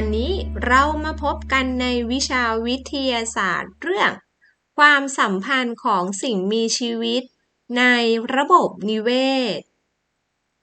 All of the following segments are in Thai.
วันนี้เรามาพบกันในวิชาวิทยาศาสตร์เรื่อง ความสัมพันธ์ของสิ่งมีชีวิต ในระบบนิเวศ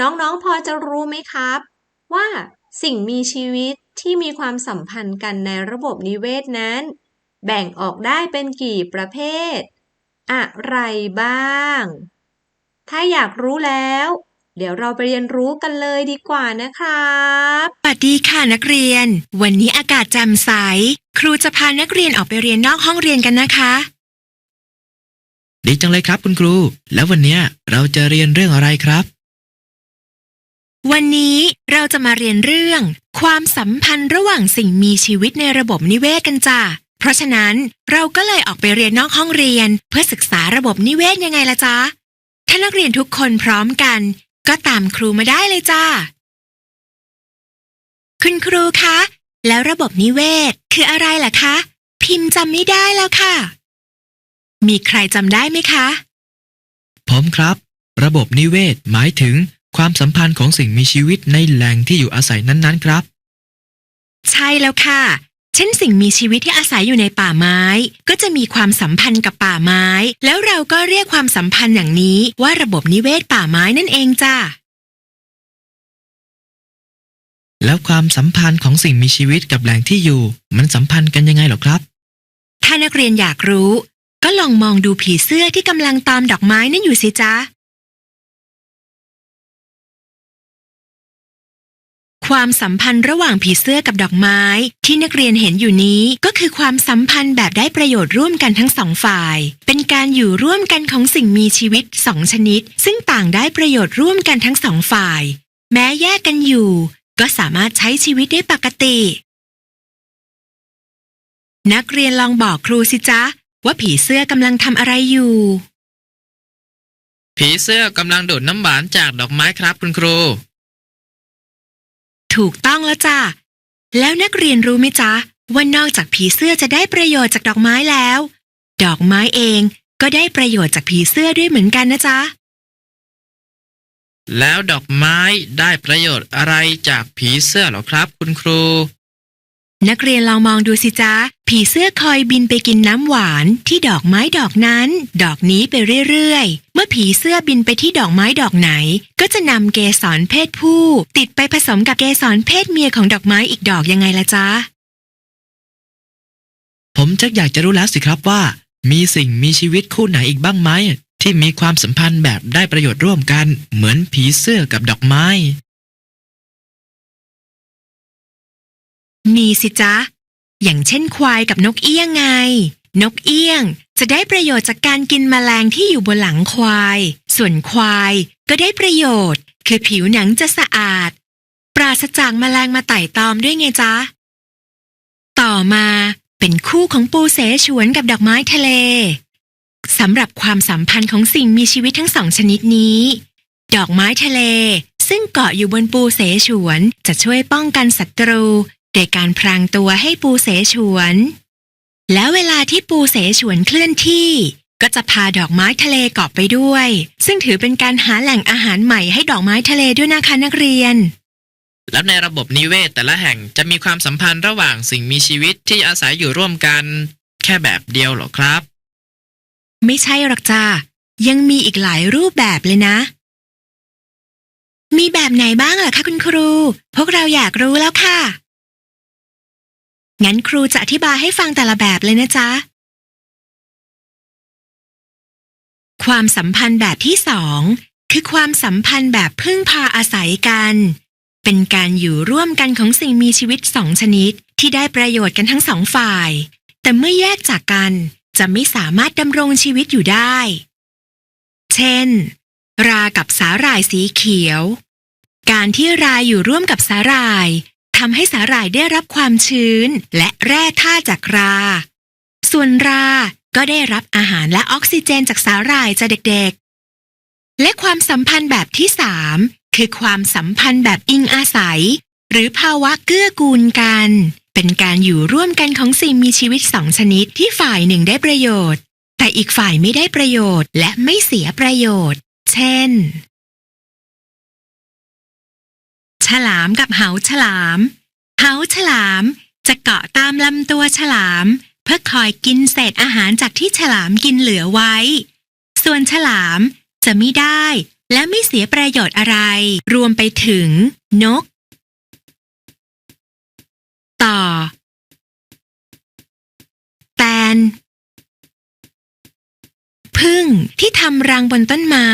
น้องๆพอจะรู้ไหมครับ ว่าสิ่งมีชีวิตที่มีความสัมพันธ์กันในระบบนิเวศนั้น แบ่งออกได้เป็นกี่ประเภท อะไรบ้าง ถ้าอยากรู้แล้ว เดี๋ยวเราไปเรียนรู้กันเลยดีกว่านะครับสวัสดีค่ะนักเรียน วันนี้อากาศแจ่มใส ครูจะพานักเรียนออกไปเรียนนอกห้องเรียนกันนะคะ ดีจังเลยครับคุณครู แล้ววันเนี้ยเราจะเรียนเรื่องอะไรครับ วันนี้เราจะมาเรียนเรื่อง ความสัมพันธ์ระหว่างสิ่งมีชีวิตในระบบนิเวศกันจ้ะ เพราะฉะนั้นเราก็เลยออกไปเรียนนอกห้องเรียน เพื่อศึกษาระบบนิเวศยังไงล่ะจ๊ะ ถ้านักเรียนทุกคนพร้อมกัน ก็ตามครูมาได้เลยจ้า คุณครูคะ แล้วระบบนิเวศคืออะไรล่ะคะ พิมพ์จำไม่ได้แล้วค่ะ มีใครจำได้ไหมคะ ผมครับ ระบบนิเวศหมายถึงความสัมพันธ์ของสิ่งมีชีวิตในแหล่งที่อยู่อาศัยนั้นๆครับ ใช่แล้วค่ะเช่นสิ่งมีชีวิตที่อาศัยอยู่ในป่าไม้ ก็จะมีความสัมพันธ์กับป่าไม้ แล้วเราก็เรียกความสัมพันธ์อย่างนี้ว่าระบบนิเวศป่าไม้นั่นเองจ้ะแล้วความสัมพันธ์ของสิ่งมีชีวิตกับแหล่งที่อยู่ มันสัมพันธ์กันยังไงเหรอครับ ถ้านักเรียนอยากรู้ ก็ลองมองดูผีเสื้อที่กำลังตอมดอกไม้นั่นอยู่สิจ๊ะ ความสัมพันธ์ระหว่างผีเสื้อกับดอกไม้ ที่นักเรียนเห็นอยู่นี้ก็คือความสัมพันธ์แบบได้ประโยชน์ร่วมกันทั้งสองฝ่าย เป็นการอยู่ร่วมกันของสิ่งมีชีวิตสองชนิด ซึ่งต่างได้ประโยชน์ร่วมกันทั้งสองฝ่าย แม้แยกกันอยู่ ก็สามารถใช้ชีวิตได้ปกติ นักเรียนลองบอกครูสิจ๊ะ ว่าผีเสื้อกำลังทำอะไรอยู่ ผีเสื้อกำลังดูดน้ำหวานจากดอกไม้ครับคุณครู ถูกต้องแล้วจ้ะ แล้วนักเรียนรู้ไหมจ๊ะ ว่านอกจากผีเสื้อจะได้ประโยชน์จากดอกไม้แล้ว ดอกไม้เองก็ได้ประโยชน์จากผีเสื้อด้วยเหมือนกันนะจ๊ะ แล้วดอกไม้ได้ประโยชน์อะไรจากผีเสื้อหรอครับ คุณครู นักเรียนลองมองดูสิจ๊ะ ผีเสื้อคอยบินไปกินน้ำหวานที่ดอกไม้ดอกนั้น ดอกนี้ไปเรื่อยๆ เมื่อผีเสื้อบินไปที่ดอกไม้ดอกไหน ก็จะนำเกสรเพศผู้ ติดไปผสมกับเกสรเพศเมียของดอกไม้อีกดอกยังไงล่ะจ๊ะ ผมชักอยากจะรู้แล้วสิครับว่า มีสิ่งมีชีวิตคู่ไหนอีกบ้างไหมที่มีความสัมพันธ์แบบได้ประโยชน์ร่วมกัน เหมือนผีเสื้อกับดอกไม้ มีสิจ๊ะ อย่างเช่นควายกับนกเอี้ยงไง นกเอี้ยงจะได้ประโยชน์จากการกินแมลงที่อยู่บนหลังควาย ส่วนควายก็ได้ประโยชน์ คือผิวหนังจะสะอาด ปราศจากแมลงมาไต่ตอมด้วยไงจ๊ะ ต่อมาเป็นคู่ของปูเสฉวนกับดอกไม้ทะเลสำหรับความสัมพันธ์ของสิ่งมีชีวิตทั้งสองชนิดนี้ ดอกไม้ทะเลซึ่งเกาะอยู่บนปูเสฉวนจะช่วยป้องกันศัตรู โดยการพรางตัวให้ปูเสฉวน แล้วเวลาที่ปูเสฉวนเคลื่อนที่ ก็จะพาดอกไม้ทะเลเกาะไปด้วย ซึ่งถือเป็นการหาแหล่งอาหารใหม่ให้ดอกไม้ทะเลด้วยนะคะนักเรียน แล้วในระบบนิเวศแต่ละแห่งจะมีความสัมพันธ์ระหว่างสิ่งมีชีวิตที่อาศัยอยู่ร่วมกัน แค่แบบเดียวเหรอครับ ไม่ใช่หรอกจ้ายังมีอีกหลายรูปแบบเลยนะ มีแบบไหนบ้างล่ะคะคุณครู พวกเราอยากรู้แล้วค่ะ งั้นครูจะอธิบายให้ฟังแต่ละแบบเลยนะจ๊ะ ความสัมพันธ์แบบที่สองคือความสัมพันธ์แบบพึ่งพาอาศัยกัน เป็นการอยู่ร่วมกันของสิ่งมีชีวิตสองชนิด ที่ได้ประโยชน์กันทั้งสองฝ่าย แต่เมื่อแยกจากกันจะไม่สามารถดำรงชีวิตอยู่ได้ เช่น รากับสาหร่ายสีเขียว การที่ราอยู่ร่วมกับสาหร่าย ทำให้สาหร่ายได้รับความชื้น และแร่ธาตุจากรา ส่วนราก็ได้รับอาหารและออกซิเจนจากสาหร่ายจากเด็กๆ และความสัมพันธ์แบบที่สามคือความสัมพันธ์แบบอิงอาศัย หรือภาวะเกื้อกูลกัน เป็นการอยู่ร่วมกันของสิ่งมีชีวิตสองชนิดที่ฝ่ายหนึ่งได้ประโยชน์ แต่อีกฝ่ายไม่ได้ประโยชน์และไม่เสียประโยชน์ เช่น ฉลามกับเหาฉลามเขาฉลามจะเกาะตามลำตัวฉลาม เพื่อคอยกินเศษอาหารจากที่ฉลามกินเหลือไว้ ส่วนฉลามจะไม่ได้และไม่เสียประโยชน์อะไร รวมไปถึง นก ต่อ แตน พึ่งที่ทำรังบนต้นไม้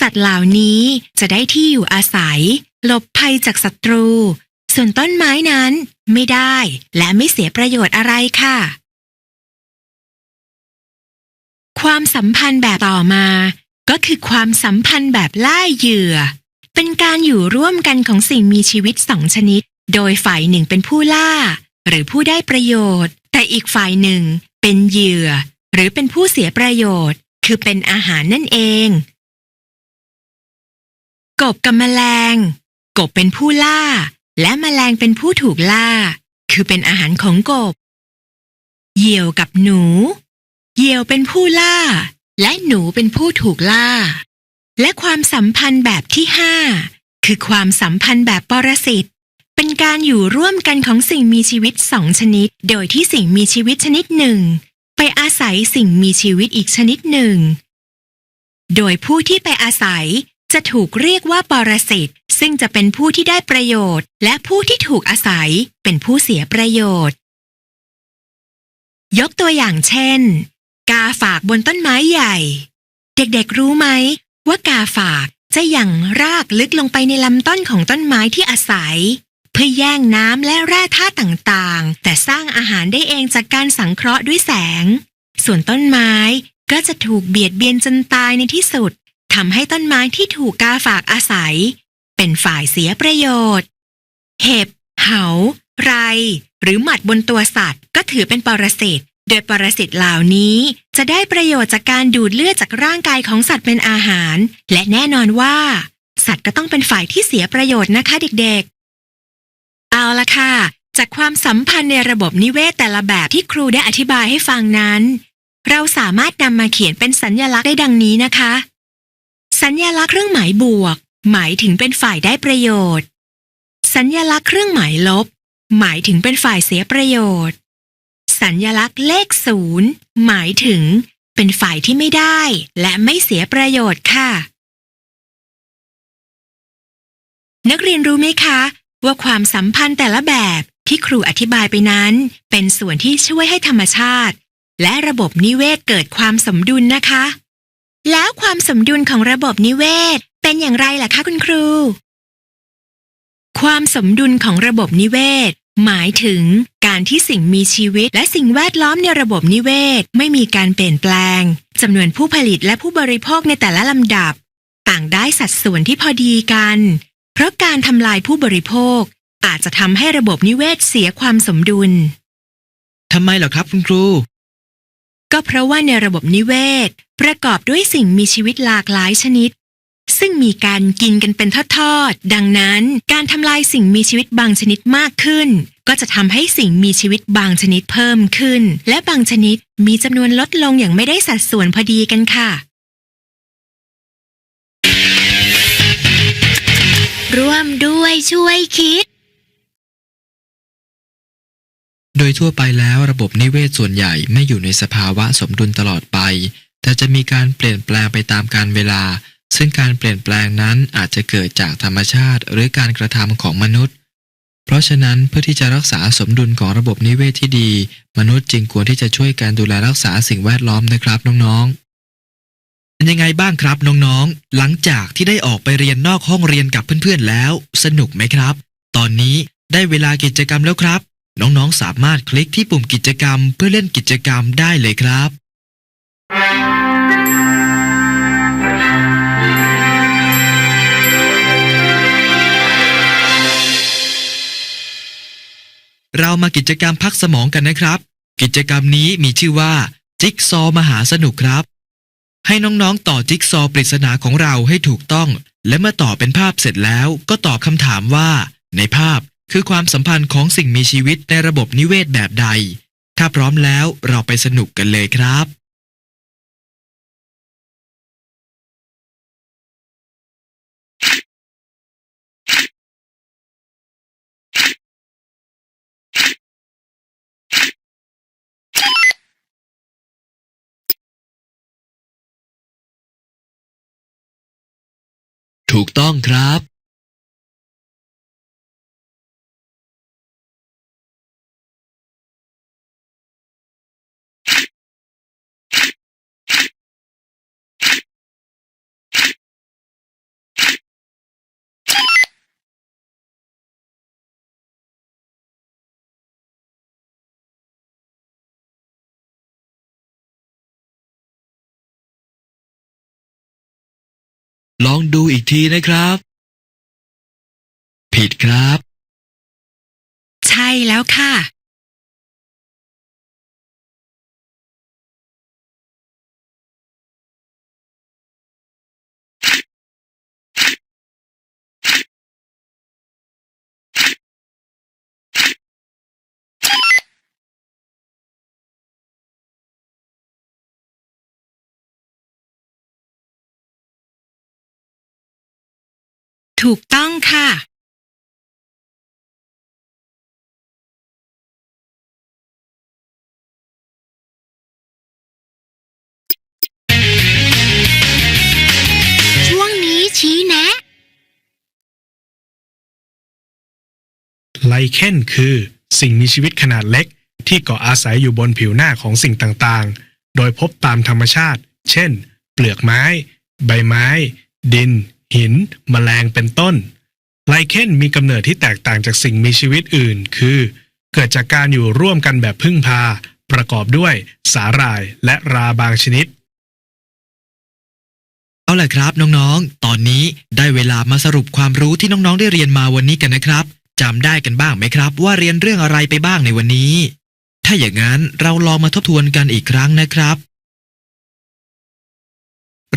สัตว์เหล่านี้จะได้ที่อยู่อาศัย หลบภัยจากศัตรู ส่วนต้นไม้นั้นไม่ได้และไม่เสียประโยชน์อะไรค่ะ ความสัมพันธ์แบบต่อมา ก็คือความสัมพันธ์แบบล่าเหยื่อ เป็นการอยู่ร่วมกันของสิ่งมีชีวิตสองชนิด โดยฝ่ายหนึ่งเป็นผู้ล่า หรือผู้ได้ประโยชน์ แต่อีกฝ่ายหนึ่งเป็นเหยื่อ หรือเป็นผู้เสียประโยชน์ คือเป็นอาหารนั่นเอง กบกับแมลง กบเป็นผู้ล่า และแมลงเป็นผู้ถูกล่า คือเป็นอาหารของกบ เหยี่ยวกับหนู เหยี่ยวเป็นผู้ล่า และหนูเป็นผู้ถูกล่า และความสัมพันธ์แบบที่ห้าคือความสัมพันธ์แบบปรสิตเป็นการอยู่ร่วมกันของสิ่งมีชีวิตสองชนิด โดยที่สิ่งมีชีวิตชนิดหนึ่ง ไปอาศัยสิ่งมีชีวิตอีกชนิดหนึ่ง โดยผู้ที่ไปอาศัย จะถูกเรียกว่าปรสิตซึ่งจะเป็นผู้ที่ได้ประโยชน์ และผู้ที่ถูกอาศัยเป็นผู้เสียประโยชน์ ยกตัวอย่างเช่น กาฝากบนต้นไม้ใหญ่ เด็กๆรู้ไหม ว่ากาฝากจะหยั่งรากลึกลงไปในลำต้นของต้นไม้ที่อาศัย เพื่อแย่งน้ำและแร่ธาตุต่างๆ แต่สร้างอาหารได้เองจากการสังเคราะห์ด้วยแสง ส่วนต้นไม้ก็จะถูกเบียดเบียนจนตายในที่สุด ทำให้ต้นไม้ที่ถูกกาฝากอาศัย เป็นฝ่ายเสียประโยชน์ เห็บ เหา ไร หรือหมัดบนตัวสัตว์ ก็ถือเป็นปรสิตโดยปรสิตเหล่านี้จะได้ประโยชน์จากการดูดเลือดจากร่างกายของสัตว์เป็นอาหาร และแน่นอนว่า สัตว์ก็ต้องเป็นฝ่ายที่เสียประโยชน์นะคะเด็กๆ เอาละค่ะ จากความสัมพันธ์ในระบบนิเวศแต่ละแบบที่ครูได้อธิบายให้ฟังนั้น เราสามารถนำมาเขียนเป็นสัญญลักษณ์ได้ดังนี้นะคะ สัญญลักษณ์เครื่องหมายบวก หมายถึงเป็นฝ่ายได้ประโยชน์ สัญญลักษณ์เครื่องหมายลบ หมายถึงเป็นฝ่ายเสียประโยชน์ สัญญลักษณ์เลขศูนย์หมายถึงเป็นฝ่ายที่ไม่ได้และไม่เสียประโยชน์ค่ะ นักเรียนรู้ไหมคะ ว่าความสัมพันธ์แต่ละแบบที่ครูอธิบายไปนั้น เป็นส่วนที่ช่วยให้ธรรมชาติ และระบบนิเวศเกิดความสมดุลนะคะ แล้วความสมดุลของระบบนิเวศ เป็นอย่างไรล่ะคะคุณครู ความสมดุลของระบบนิเวศ หมายถึงการที่สิ่งมีชีวิตและสิ่งแวดล้อมในระบบนิเวศ ไม่มีการเปลี่ยนแปลงจำนวนผู้ผลิตและผู้บริโภคในแต่ละลำดับ ต่างได้สัดส่วนที่พอดีกัน เพราะการทำลายผู้บริโภค อาจจะทำให้ระบบนิเวศเสียความสมดุล ทำไมเหรอครับคุณครู ก็เพราะว่าในระบบนิเวศ ประกอบด้วยสิ่งมีชีวิตหลากหลายชนิด ซึ่งมีการกินกันเป็นทอดๆดังนั้นการทำลายสิ่งมีชีวิตบางชนิดมากขึ้น ก็จะทำให้สิ่งมีชีวิตบางชนิดเพิ่มขึ้น และบางชนิดมีจำนวนลดลงอย่างไม่ได้สัดส่วนพอดีกันค่ะ ร่วมด้วยช่วยคิด โดยทั่วไปแล้วระบบนิเวศส่วนใหญ่ไม่อยู่ในสภาวะสมดุลตลอดไป แต่จะมีการเปลี่ยนแปลงไปตามกาลเวลา ซึ่งการเปลี่ยนแปลงนั้นอาจจะเกิดจากธรรมชาติ หรือการกระทำของมนุษย์ เพราะฉะนั้นเพื่อที่จะรักษาสมดุลของระบบนิเวศที่ดี มนุษย์จึงควรที่จะช่วยการดูแลรักษาสิ่งแวดล้อมนะครับน้องๆเป็นยังไงบ้างครับน้องๆ หลังจากที่ได้ออกไปเรียนนอกห้องเรียนกับเพื่อนๆแล้ว สนุกไหมครับ ตอนนี้ได้เวลากิจกรรมแล้วครับ น้องๆสามารถคลิกที่ปุ่มกิจกรรม เพื่อเล่นกิจกรรมได้เลยครับ เรามากิจกรรมพักสมองกันนะครับ กิจกรรมนี้มีชื่อว่า จิ๊กซอว์มหาสนุกครับ ให้น้องๆต่อจิ๊กซอว์ปริศนาของเราให้ถูกต้อง และเมื่อต่อเป็นภาพเสร็จแล้วก็ตอบคำถามว่า ในภาพ คือความสัมพันธ์ของสิ่งมีชีวิตในระบบนิเวศแบบใด ถ้าพร้อมแล้วเราไปสนุกกันเลยครับ ถูกต้องครับ ลองดูอีกทีนะครับ ผิดครับ ใช่แล้วค่ะ ถูกต้องค่ะช่วงนี้ชี้แนะ ไลเคนคือสิ่งมีชีวิตขนาดเล็ก ที่เกาะอาศัยอยู่บนผิวหน้าของสิ่งต่างๆ โดยพบตามธรรมชาติ เช่น เปลือกไม้ ใบไม้ ดิน หินแมลงเป็นต้น ไลเคนมีกำเนิดที่แตกต่างจากสิ่งมีชีวิตอื่น คือ เกิดจากการอยู่ร่วมกันแบบพึ่งพา ประกอบด้วยสาหร่ายและราบางชนิด เอาล่ะครับน้องๆ ตอนนี้ได้เวลามาสรุปความรู้ที่น้องๆได้เรียนมาวันนี้กันนะครับจำได้กันบ้างไหมครับ ว่าเรียนเรื่องอะไรไปบ้างในวันนี้ ถ้าอย่างนั้นเราลองมาทบทวนกันอีกครั้งนะครับ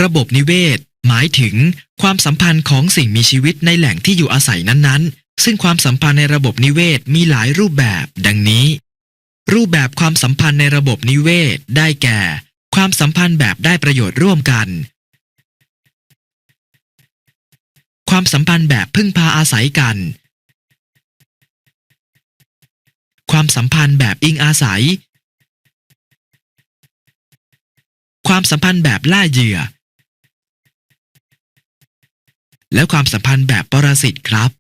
ระบบนิเวศ หมายถึงความสัมพันธ์ของสิ่งมีชีวิตในแหล่งที่อยู่อาศัยนั้นๆ ซึ่งความสัมพันธ์ในระบบนิเวศมีหลายรูปแบบ ดังนี้ รูปแบบความสัมพันธ์ในระบบนิเวศได้แก่ ความสัมพันธ์แบบได้ประโยชน์ร่วมกัน ความสัมพันธ์แบบพึ่งพาอาศัยกัน ความสัมพันธ์แบบอิงอาศัย ความสัมพันธ์แบบล่าเหยื่อ และความสัมพันธ์แบบปรสิตครับ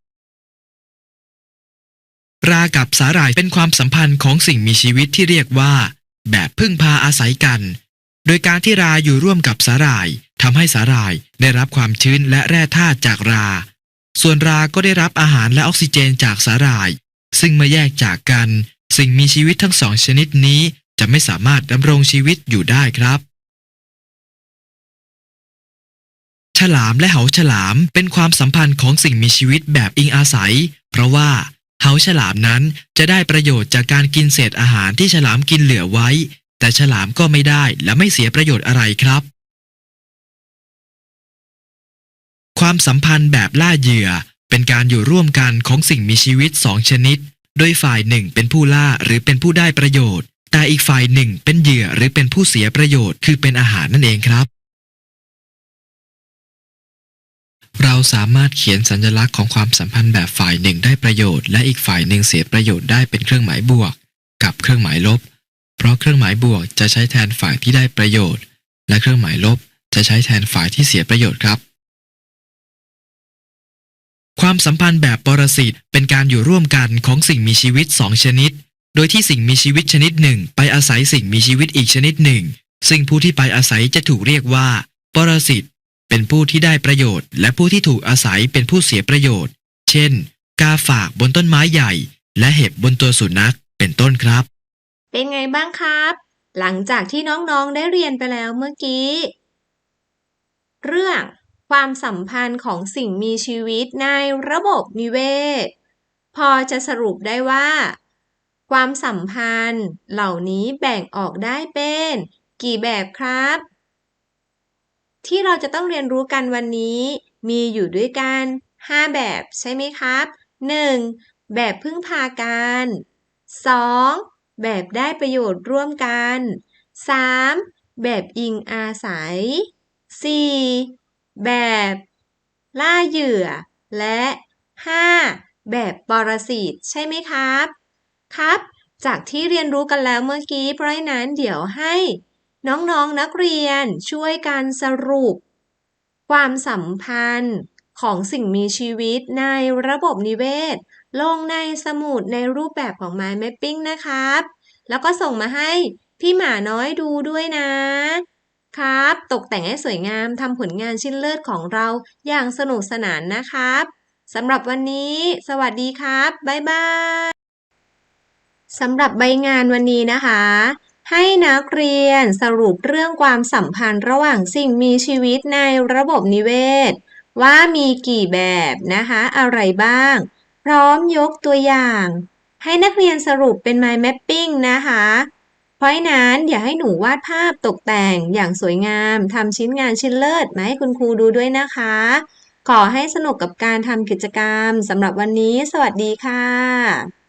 รากับสาหร่ายเป็นความสัมพันธ์ของสิ่งมีชีวิตที่เรียกว่า แบบพึ่งพาอาศัยกัน โดยการที่ราอยู่ร่วมกับสาหร่ายทำให้สาหร่ายได้รับความชื้นและแร่ธาตุจากรา ส่วนราก็ได้รับอาหารและออกซิเจนจากสาหร่าย ซึ่งเมื่อแยกจากกัน สิ่งมีชีวิตทั้งสองชนิดนี้จะไม่สามารถดำรงชีวิตอยู่ได้ครับ ฉลามและเหาฉลามเป็นความสัมพันธ์ของสิ่งมีชีวิตแบบอิงอาศัย เพราะว่าเหาฉลามนั้นจะได้ประโยชน์จากการกินเศษอาหารที่ฉลามกินเหลือไว้ แต่ฉลามก็ไม่ได้และไม่เสียประโยชน์อะไรครับ ความสัมพันธ์แบบล่าเหยื่อ เป็นการอยู่ร่วมกันของสิ่งมีชีวิตสองชนิด โดยฝ่ายหนึ่งเป็นผู้ล่าหรือเป็นผู้ได้ประโยชน์ แต่อีกฝ่ายหนึ่งเป็นเหยื่อหรือเป็นผู้เสียประโยชน์คือเป็นอาหารนั่นเองครับ เราสามารถเขียนสัญลักษณ์ของความสัมพันธ์แบบฝ่ายหนึ่งได้ประโยชน์ และอีกฝ่ายหนึ่งเสียประโยชน์ได้เป็นเครื่องหมายบวก กับเครื่องหมายลบ เพราะเครื่องหมายบวกจะใช้แทนฝ่ายที่ได้ประโยชน์ และเครื่องหมายลบจะใช้แทนฝ่ายที่เสียประโยชน์ครับ ความสัมพันธ์แบบปรสิตเป็นการอยู่ร่วมกันของสิ่งมีชีวิตสองชนิด โดยที่สิ่งมีชีวิตชนิดหนึ่ง ไปอาศัยสิ่งมีชีวิตอีกชนิดหนึ่ง ซึ่งผู้ที่ไปอาศัยจะถูกเรียกว่า ปรสิต เป็นผู้ที่ได้ประโยชน์ และผู้ที่ถูกอาศัยเป็นผู้เสียประโยชน์ เช่น กาฝากบนต้นไม้ใหญ่ และเห็บบนตัวสุนัขเป็นต้นครับ เป็นไงบ้างครับ หลังจากที่น้องๆได้เรียนไปแล้วเมื่อกี้ เรื่องความสัมพันธ์ของสิ่งมีชีวิตในระบบนิเวศ พอจะสรุปได้ว่า ความสัมพันธ์เหล่านี้แบ่งออกได้เป็น กี่แบบครับ ที่เราจะต้องเรียนรู้กันวันนี้ มีอยู่ด้วยกัน 5 แบบใช่ไหมครับ 1. แบบพึ่งพากัน 2. แบบได้ประโยชน์ร่วมกัน 3. แบบอิงอาศัย 4. แบบ ล่าเหยื่อ และ 5. แบบปรสิตใช่ไหมครับ ครับ จากที่เรียนรู้กันแล้วเมื่อกี้เพราะฉะนั้นเดี๋ยวให้ น้องๆนนักเรียนช่วยกันสรุป ความสัมพันธ์ของสิ่งมีชีวิตในระบบนิเวศ ลงในสมุดในรูปแบบของ Mind Mapping นะครับ แล้วก็ส่งมาให้พี่หมาน้อยดูด้วยนะ ครับ ตกแต่งให้สวยงามทำผลงานชิ้นเลิศของเราอย่างสนุกสนานนะครับสำหรับวันนี้ สวัสดีครับ บ๊ายบายสำหรับใบงานวันนี้นะคะ ให้นักเรียนสรุปเรื่องความสัมพันธ์ระหว่างสิ่งมีชีวิตในระบบนิเวศ ว่ามีกี่แบบนะคะ อะไรบ้าง พร้อมยกตัวอย่าง ให้นักเรียนสรุปเป็น mind mapping นะคะ เพราะนั้นอย่าให้หนูวาดภาพตกแต่งอย่างสวยงามทำชิ้นงานชิ้นเลิศมาให้คุณครูดูด้วยนะคะ ขอให้สนุกกับการทำกิจกรรมสำหรับวันนี้ สวัสดีค่ะ